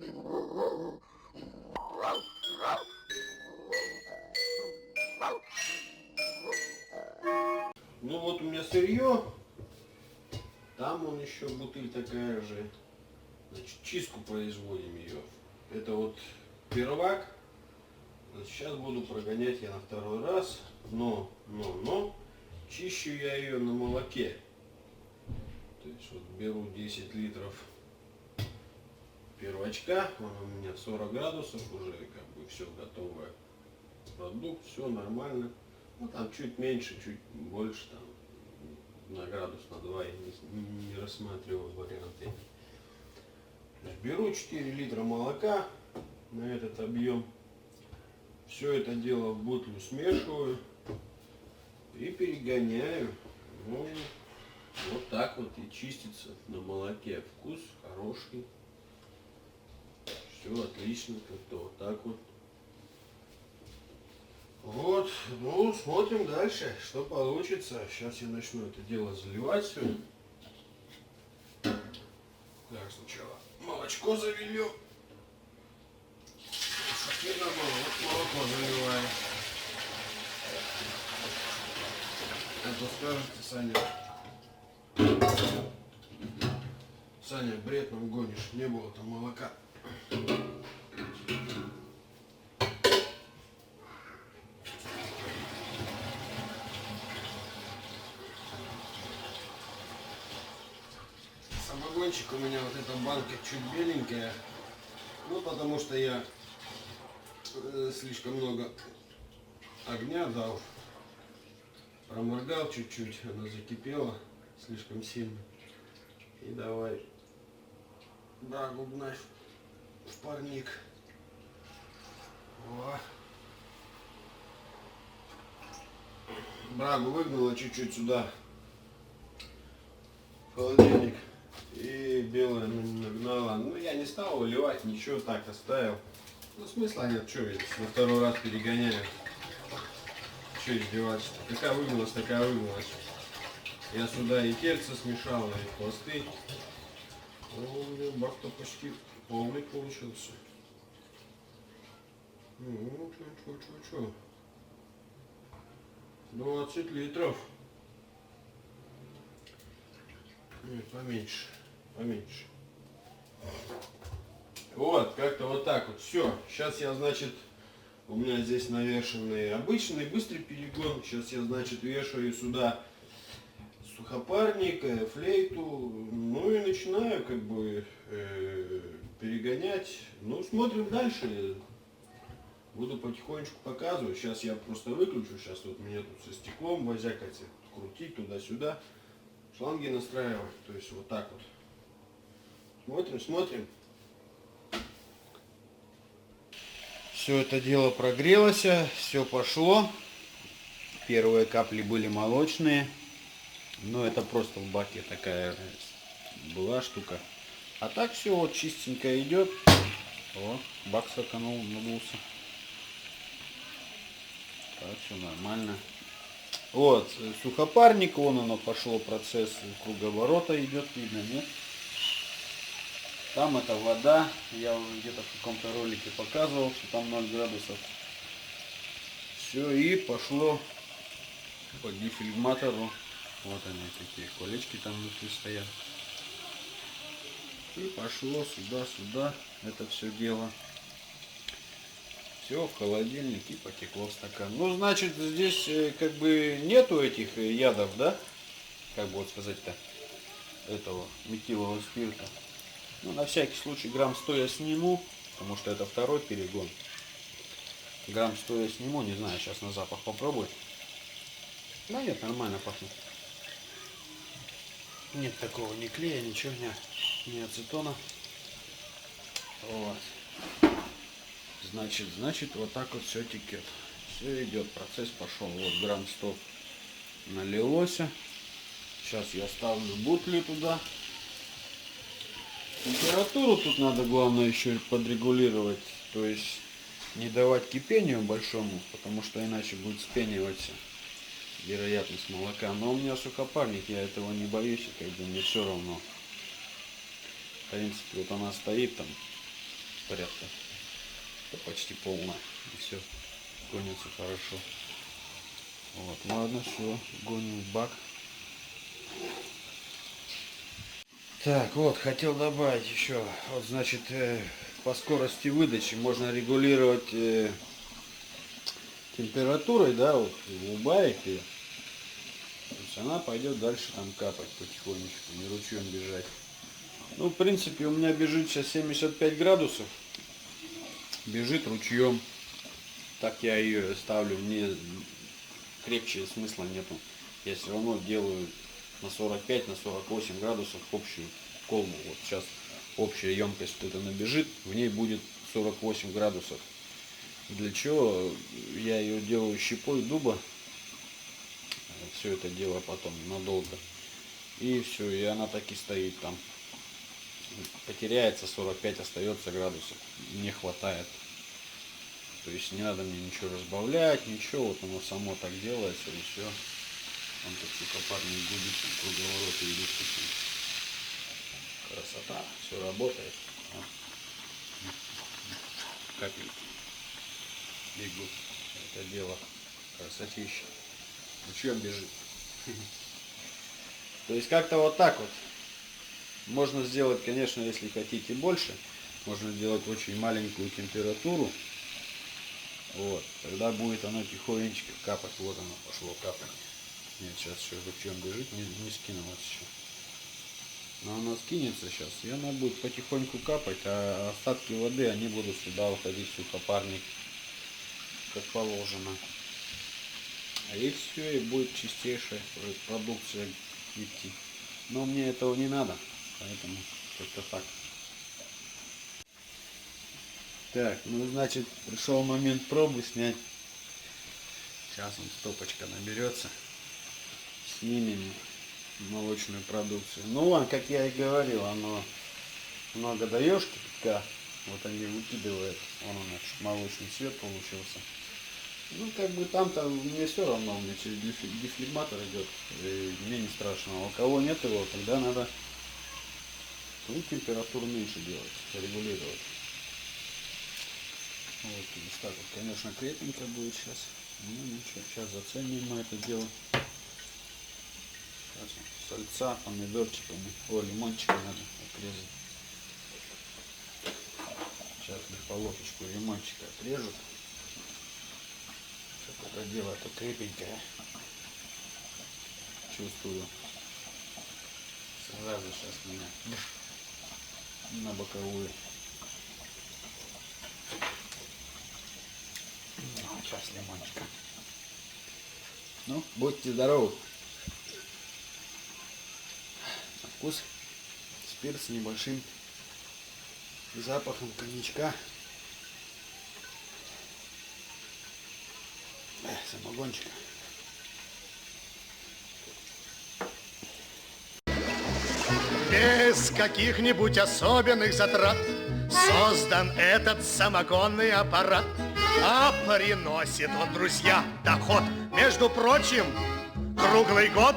Ну вот у меня сырье. Там он еще бутыль такая же. Значит, чистку производим ее. Это вот первак. Значит, сейчас буду прогонять я на второй раз. Но, но, но, чищу я ее на молоке. То есть вот беру 10 литров первочка. Он у меня 40 градусов уже как бы все готовое. Продукт, все нормально. Ну там чуть меньше, чуть больше там на градус на 2 я не, не рассматриваю варианты. Беру 4 литра молока на этот объем. Все это дело в бутлю смешиваю и перегоняю. Ну, вот так вот и чистится на молоке. Вкус хороший. Все отлично, как-то вот так вот. Вот, ну, смотрим дальше, что получится. Сейчас я начну это дело заливать все. Так, сначала молочко завелю. Было, вот молоко заливаем. А то скажете, Саня, Саня, бред нам гонишь, не было там молока. Самогончик у меня вот эта банка чуть беленькая. Ну, потому что я э, слишком много огня дал. Проморгал чуть-чуть, она закипела слишком сильно. И давай брагу гнать в парник. О. Брагу выгнала чуть-чуть сюда. Холодильник. И белое нагнала. Ну, я не стал выливать, ничего, так оставил. Ну, смысла нет, что ведь на второй раз перегоняю. Что издеваться? Какая выгнулась, такая выгнулась. Я сюда и тельца смешал, и хвосты. О, бак-то почти полный получился. Ну, чё, чё, чё, чё. 20 литров. Нет, поменьше, поменьше. Вот, как-то вот так вот. Все. Сейчас я, значит, у меня здесь навешенный обычный быстрый перегон. Сейчас я, значит, вешаю сюда сухопарник, э, флейту. Ну и начинаю как бы э, перегонять. Ну, смотрим дальше. Буду потихонечку показывать. Сейчас я просто выключу. Сейчас вот мне тут со стеклом возякать, крутить туда-сюда. Шланги настраивать. То есть вот так вот. Смотрим, смотрим. Все это дело прогрелось, все пошло. Первые капли были молочные. Но это просто в баке такая была штука. А так все вот чистенько идет. О, бак соканул, надулся. Так, все нормально. Вот, сухопарник, вон оно пошло, процесс круговорота идет, видно, нет? Там это вода, я уже где-то в каком-то ролике показывал, что там 0 градусов. Все, и пошло по дефильматору. Вот они такие колечки там внутри стоят. И пошло сюда, сюда, это все дело. Все в холодильник и потекло в стакан. Ну, значит, здесь э, как бы нету этих э, ядов, да? Как бы вот сказать-то, этого метилового спирта. Ну, на всякий случай грамм 100 я сниму, потому что это второй перегон. Грамм 100 я сниму, не знаю, сейчас на запах попробовать. Да нет, нормально пахнет. Нет такого ни клея, ничего, ни, ни ацетона. Вот. Значит, значит, вот так вот все текет. Все идет, процесс пошел. Вот грамм 100 налилось. Сейчас я ставлю бутли туда. Температуру тут надо главное еще подрегулировать. То есть не давать кипению большому, потому что иначе будет спениваться вероятность молока. Но у меня сухопарник, я этого не боюсь, и как бы мне все равно. В принципе, вот она стоит там порядка. Почти полная. И все. Гонится хорошо. Вот, ладно, все, гоним в бак. Так, вот, хотел добавить еще, вот, значит, э, по скорости выдачи можно регулировать э, температурой, да, вот, убавить ее. То есть она пойдет дальше там капать потихонечку, не ручьем бежать. Ну, в принципе, у меня бежит сейчас 75 градусов. Бежит ручьем. Так я ее ставлю, мне крепче смысла нету. Я все равно делаю на 45, на 48 градусов общую колбу. Вот сейчас общая емкость вот эта набежит, в ней будет 48 градусов. Для чего я ее делаю щепой дуба. Все это дело потом надолго. И все, и она так и стоит там. Потеряется 45, остается градусов. Не хватает. То есть не надо мне ничего разбавлять, ничего, вот оно само так делается и все. Он тут сухопарный гудит, круговороты идут. Красота, все работает. А. Капельки бегут. Это дело красотища. Ну чем бежит? То есть как-то вот так вот. Можно сделать, конечно, если хотите больше, можно сделать очень маленькую температуру. Вот. Тогда будет оно тихонечко капать. Вот оно пошло капать. Нет, сейчас еще ручьем бежит, не, не скинулось еще. Но оно скинется сейчас, и она будет потихоньку капать, а остатки воды, они будут сюда уходить в сухопарник, как положено. А и все, и будет чистейшая продукция идти. Но мне этого не надо, поэтому как-то так. Так, ну значит, пришел момент пробы снять. Сейчас он стопочка наберется. Снимем молочную продукцию. Ну, вон, как я и говорил, оно много даешь кипятка, вот они выкидывают, вон у нас молочный цвет получился. Ну, как бы там-то мне все равно, у меня через дефлегматор идет, и мне не страшно. А у кого нет его, тогда надо ну, температуру меньше делать, регулировать. Вот, здесь так вот, конечно, крепенько будет сейчас. Ну, ничего, сейчас заценим мы это дело. Сейчас сальца, помидорчиками, о, лимончиками надо отрезать. Сейчас мы по лопочку лимончика отрежут. Чтобы это дело это крепенькое. Чувствую. Сразу сейчас меня на боковую. Сейчас лимончика. Ну, будьте здоровы. На вкус с перцем небольшим запахом коньячка. Э, самогончика. Без каких-нибудь особенных затрат Создан этот самогонный аппарат. А приносит он, друзья, доход. Между прочим, круглый год